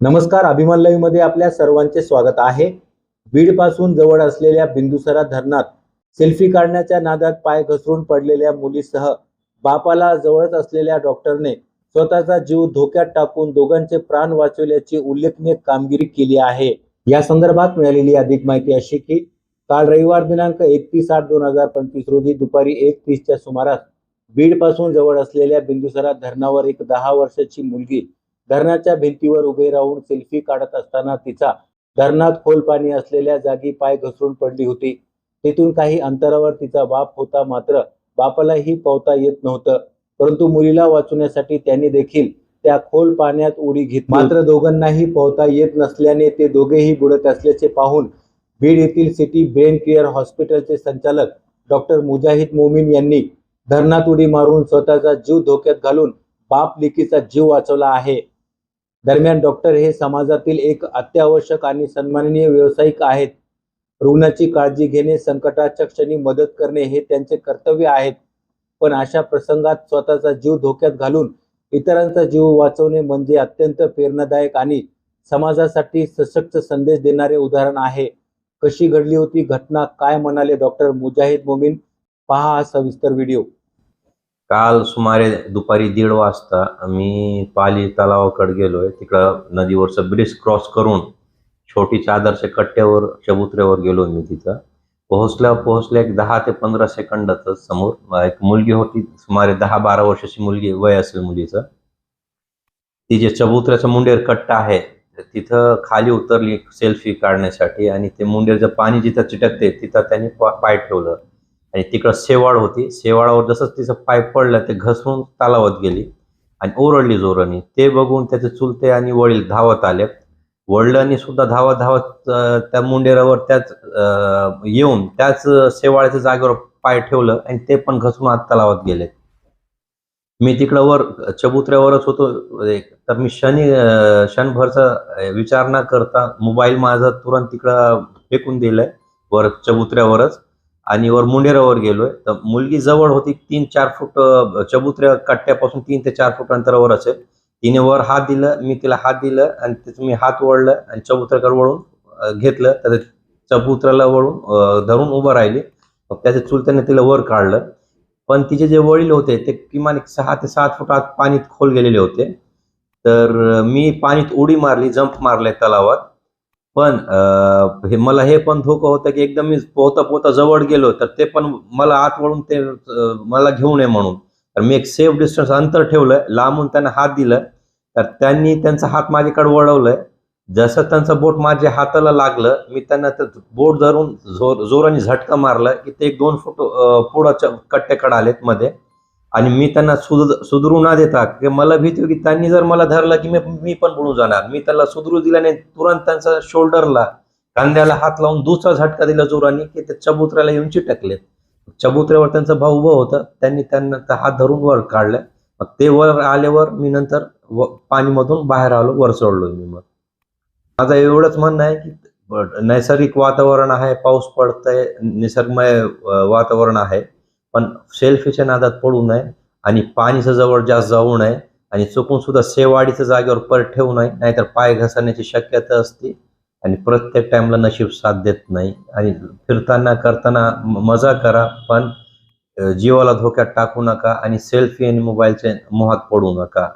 नमस्कार अभिमान लाईव्हमध्ये आपल्या सर्वांचे स्वागत आहे. बीडपासून जवळ असलेल्या बिंदुसरा धरणात सेल्फी काढण्याच्या नादात पाय घसरून पडलेल्या मुलीसह बापाला जवळच असलेल्या डॉक्टरने स्वतःचा जीव धोक्यात टाकून दोघांचे प्राण वाचवल्याची उल्लेखनीय कामगिरी केली आहे. या संदर्भात मिळालेली अधिक माहिती अशी की काल रविवार दिनांक एकतीस आठ दोन हजार पंचवीस रोजी दुपारी एक तीसच्या सुमारास बीडपासून जवळ असलेल्या बिंदुसरा धरणावर एक दहा वर्षाची मुलगी धरणाच्या भिंतीवर उभे राहून सेल्फी काढत असताना तिचा धरणात खोल पाणी असलेल्या जागी पाय घसरून पडली होती. तिथून काही अंतरावर तिचा बाप होता मात्र बापालाही पोहता येत नव्हतं. परंतु मुलीला वाचवण्यासाठी त्यांनी देखील त्या खोल पाण्यात उडी घेतली. मात्र दोघांनाही पोहता येत नसल्याने ते दोघेही बुडत असल्याचे पाहून बीड येथील सिटी ब्रेन केअर हॉस्पिटलचे संचालक डॉक्टर मुजाहिद मोमीन यांनी धरणात उडी मारून स्वतःचा जीव धोक्यात घालून बाप लेकीचा जीव वाचवला आहे. दरम्यान डॉक्टर हे समाजातील एक अत्यावश्यक आणि सन्माननीय व्यावसायिक आहेत. रुग्णाची काळजी घेणे संकटाच्या क्षणी मदत करणे हे त्यांचे कर्तव्य आहेत. पण अशा प्रसंगात स्वतःचा जीव धोक्यात घालून इतरांचा जीव वाचवणे म्हणजे अत्यंत प्रेरणादायक आणि समाजासाठी सशक्त संदेश देणारे उदाहरण आहे. कशी घडली होती घटना काय म्हणाले डॉक्टर मुजाहिद मोमीन? पहा हा सविस्तर व्हिडिओ. काल सुमारे दुपारी दीड वाजता मी पाली तलावाकडे गेलोय. तिकडं नदीवरचं ब्रिज क्रॉस करून छोटी चादरच्या कट्ट्यावर चबुत्र्यावर गेलो मी तिथं. पोहोचल्या पोहोचल्या एक दहा ते पंधरा सेकंदातच समोर एक मुलगी होती सुमारे दहा बारा वर्षाची मुलगी वय असेल मुलीचं. ती जे चबुत्र्याचं मुंडेर कट्टा आहे तिथं खाली उतरली सेल्फी काढण्यासाठी आणि ते मुंडेरचं पाणी जिथं चिटकते तिथं त्यांनी पाय ठेवलं. आणि तिकडं शेवाळ होती. शेवाळावर जसंच तिचं पाय पडलं ते घसरून तालावत गेली आणि ओरडली जोराने. ते बघून त्याचे चुलते आणि वडील धावत आले. वडिलांनी सुद्धा धावत धावत त्या मुंडेरावर त्याच येऊन त्याच शेवाळ्याच्या जागेवर पाय ठेवलं आणि ते पण घसरून आत तलावात गेले. मी तिकडं वर चबुत्र्यावरच होतो. एक तर मी शनी क्षणभरचा विचार न करता मोबाईल माझा तुरंत तिकडं फेकून दिलाय. वर चबुत्र्यावरच आणि वर मुंडेरावर गेलोय. तर मुलगी जवळ होती तीन चार फूट चबुत्र्या कट्ट्यापासून तीन ते चार फूट अंतरावर असेल. तिने वर हात दिलं मी तिला हात दिलं आणि तिचं मी हात वळलं आणि चबुत्र्याकडे वळून घेतलं. तर चबुत्र्याला वळून धरून उभं राहिली. मग त्याच्या चुलत्याने तिला वर काढलं. पण तिचे जे वडील होते ते किमान एक सहा ते सात फूट आत पाणीत खोल गेलेले होते. तर मी पाणीत उडी मारली जंप मारले तलावात. पण हे मला हे पण धोका होतं की एकदम मी पोहता पोहता जवळ गेलो तर ते पण मला आत वळून ते मला घेऊ नये म्हणून. तर मी एक सेफ डिस्टन्स अंतर ठेवलं लांबून त्यांना हात दिलं. तर त्यांनी त्यांचा हात माझ्याकडे वळवलंय जसं त्यांचं बोट माझ्या हाताला लागलं मी त्यांना ते बोट धरून जोर जोराने झटका मारलं की ते एक दोन फूट पुढं कट्ट्याकडे आलेत मध्ये. आणि मी त्यांना सुध सुधरू न देता की मला भीती होती त्यांनी जर मला धरलं की मी मी पण बुडून जाणार. मी त्यांना सुधरू दिल्याने तुरंत त्यांचा शोल्डरला कांद्याला हात लावून दुसरा झटका दिला जोराने की ते चबुत्र्याला येऊन चिटकलेत. चबुत्र्यावर त्यांचा भाऊ उभं होतं त्यांनी त्यांना त्या हात धरून वर काढलं. मग ते वर आल्यावर मी नंतर व- पाणीमधून बाहेर आलो वर सोडलो मी मग. माझं एवढंच म्हणणं आहे की नैसर्गिक वातावरण आहे पाऊस पडतंय निसर्गमय वातावरण आहे. पण सेल्फीच्या नादात पडू नये. आणि पाणीचं जवळ जास्त जाऊ नये. आणि चुकून सुद्धा सेवाडीच्या जागेवर पर ठेवू नये. नाहीतर पाय घसरण्याची शक्यता असते. आणि प्रत्येक टाइमला नशीब साथ देत नाही. आणि फिरताना करताना मजा करा. पण जीवाला धोक्यात टाकू नका. आणि सेल्फी आणि मोबाईलच्या मोहात पडू नका.